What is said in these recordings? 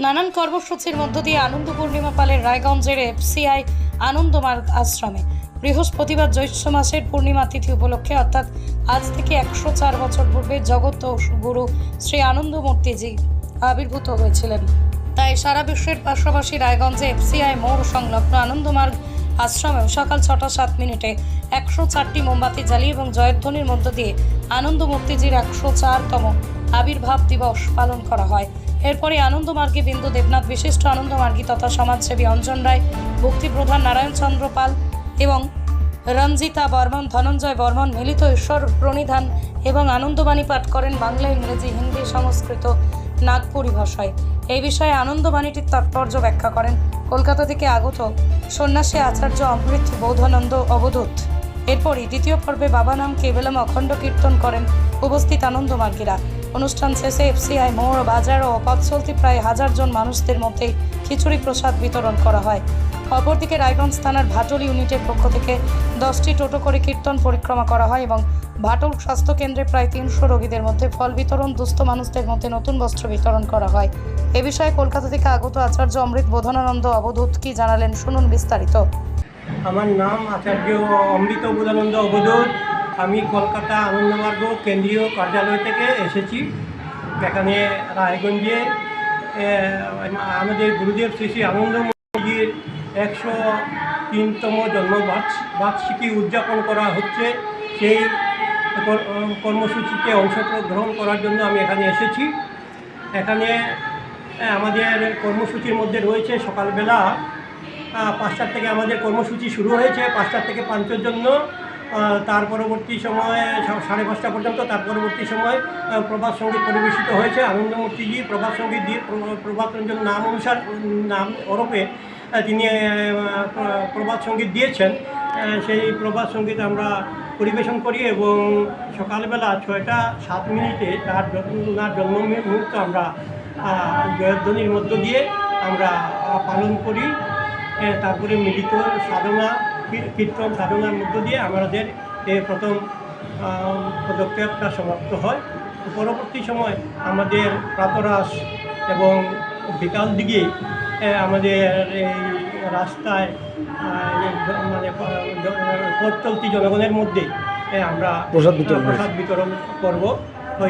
নানান কর্মসূচির মধ্য দিয়ে আনন্দ পূর্ণিমা পালের রায়গঞ্জের এফসিআই আনন্দমার্গ আশ্রমে। বৃহস্পতিবার জ্যৈষ্ঠ মাসের পূর্ণিমা তিথি উপলক্ষে, অর্থাৎ আজ থেকে একশো চার বছর পূর্বে, জগৎ গুরু শ্রী আনন্দমূর্তিজি আবির্ভূত হয়েছিলেন। তাই সারা বিশ্বের পাশাপাশি রায়গঞ্জে এফসিআই মোড় সংলগ্ন আনন্দমার্গ আশ্রমেও সকাল ছটা সাত মিনিটে একশো চারটি মোমবাতি জ্বালিয়ে এবং জয়ধ্বনির মধ্য দিয়ে আনন্দমূর্তিজির একশো চারতম আবির্ভাব দিবস পালন করা হয়। এরপরে আনন্দমার্গে বিন্দু দেবনাথ বিশিষ্ট আনন্দমার্গী তথা সমাজসেবী অঞ্জন রায়, ভক্তিপ্রধান নারায়ণ চন্দ্র পাল এবং রঞ্জিতা বর্মন, ধনঞ্জয় বর্মন মিলিত ঈশ্বর প্রণিধান এবং আনন্দবাণী পাঠ করেন বাংলা, ইংরেজি, হিন্দি সংস্কৃত, নাগপুরি ভাষায়। এই বিষয়ে আনন্দবাণীটির তাৎপর্য ব্যাখ্যা করেন কলকাতা থেকে আগত সন্ন্যাসী আচার্য অমৃত বৌধানন্দ অবধূত। এরপরই দ্বিতীয় পর্বে বাবা নাম কেবলম অখণ্ড কীর্তন করেন উপস্থিত আনন্দমার্গীরা। অনুষ্ঠান শেষে এফসিআই মোড় বাজার ও পথচলতি প্রায় হাজার জন মানুষদের মধ্যে খিচুড়ি প্রসাদ বিতরণ করা হয়। অপরদিকে রায়গঞ্জ থানার ভাটল ইউনিটের পক্ষ থেকে দশটি টোটো করে কীর্তন পরিক্রমা করা হয় এবং ভাটল স্বাস্থ্য কেন্দ্রে প্রায় তিনশো রোগীদের মধ্যে ফল বিতরণ, দুস্থ মানুষদের মধ্যে নতুন বস্ত্র বিতরণ করা হয়। এ বিষয়ে কলকাতা থেকে আগত আচার্য অমৃত বোধনানন্দ অবধূত কি জানালেন, শুনুন বিস্তারিত। আমার নাম আচার্য অমৃত বোধানন্দ অবধূত। আমি কলকাতা আনন্দমার্গ কেন্দ্রীয় কার্যালয় থেকে এসেছি। এখানে রায়গঞ্জে আমাদের গুরুদেব শ্রী শ্রী আনন্দমজির একশো তিনতম জন্ম বার্ষ- বার্ষিকী উদযাপন করা হচ্ছে। সেই কর- কর্মসূচিতে অংশগ্রহণ করার জন্য আমি এখানে এসেছি। এখানে আমাদের কর্মসূচির মধ্যে রয়েছে সকালবেলা পাঁচটার থেকে আমাদের কর্মসূচি শুরু হয়েছে। পাঁচটার থেকে পাঁচটার জন্য তার পরবর্তী সময়ে সাড়ে পাঁচটা পর্যন্ত তার পরবর্তী সময় প্রভাত সংগীত পরিবেশিত হয়েছে। আনন্দমূর্তিজি প্রভাত সংগীত দিয়ে প্র- প্রভাত রঞ্জন নাম অনুসার নাম আহ, তিনি প্রভাত সংগীত দিয়েছেন। সেই প্রভাত সংগীত আমরা পরিবেশন করি এবং সকালবেলা ছয়টা সাত মিনিটে তার ওনার জন্ম মুহূর্ত আমরা জয়ধ্বনির মধ্য দিয়ে আমরা পালন করি। তারপরে মিলিত সাধনা কীর্তন সাধনার মধ্য দিয়ে আমাদের এই প্রথম পদক্ষেপটা সমাপ্ত হয়। পরবর্তী সময় আমাদের প্রাতরাস এবং বিকাল দিকে আমাদের এই রাস্তায় মানে পথ চলতি জনগণের মধ্যে আমরা প্রসাদ বিতরণ করব।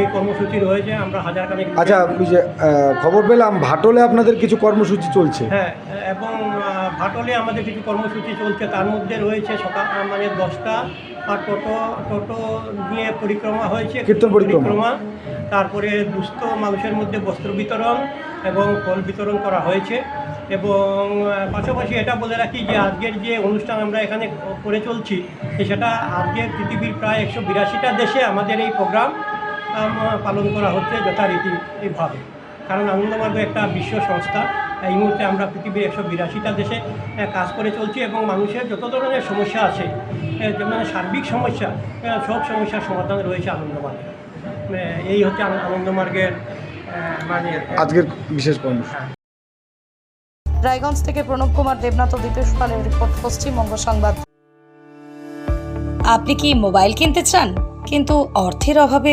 এই কর্মসূচি রয়েছে আমরা হাজার খানেক আচ্ছা যে খবর পেলাম ভাটলে আপনাদের কিছু কর্মসূচি চলছে। হ্যাঁ এবং ভাটলে আমাদের কিছু কর্মসূচি চলছে তার মধ্যে রয়েছে সকাল মানে দশটা আর টোটো টোটো নিয়ে পরিক্রমা হয়েছে কীর্তন পরিক্রমা। তারপরে দুস্থ মানুষের মধ্যে বস্ত্র বিতরণ এবং ফল বিতরণ করা হয়েছে। এবং পাশাপাশি এটা বলে রাখি যে আজকের যে অনুষ্ঠান আমরা এখানে করে চলছি সেটা আজকে পৃথিবীর প্রায় একশো বিরাশিটা দেশে আমাদের এই প্রোগ্রাম পালন করা হচ্ছে যথারীতি এইভাবে কারণ আনন্দমার্গ একটা বিশ্ব সংস্থা। এই মুহূর্তে আমরা পৃথিবীর একশো বিরাশিটা দেশে কাজ করে চলছি এবং মানুষের যত ধরনের সমস্যা আছে যেমন সার্বিক সমস্যা সব সমস্যার সমাধান রয়েছে আনন্দমার্গে। এই হচ্ছে আন- আনন্দমার্গের মানে আজকের বিশেষ কর্মসূচি রায়গঞ্জ থেকে প্রণব কুমার দেবনাথ ও দীপেশ পালের রিপোর্ট পশ্চিমবঙ্গ সংবাদ। আপনি কি মোবাইল কিনতে চান? কিন্তু অর্থের অভাবে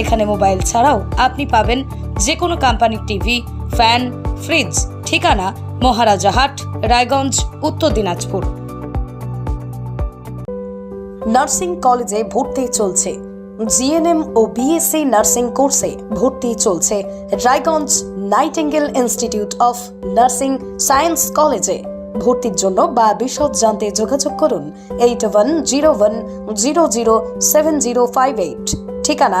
এখানে মোবাইল ছাড়াও আপনি পাবেন যে কোনো কোম্পানির টিভি, ফ্যান, ফ্রিজ, ঠিকানা মহারাজাহাট রায়গঞ্জ, উত্তর দিনাজপুর। নার্সিং কলেজে ভর্তি চলছে। জিএনএম ও বিএসসি নার্সিং কোর্সে ভর্তি চলছে Raiganj Nightingale institute of nursing science কলেজে। ভর্তির জন্য বা বিশদ জানতে যোগাযোগ করুন eight one zero one zero zero seven zero five eight. ঠিকানা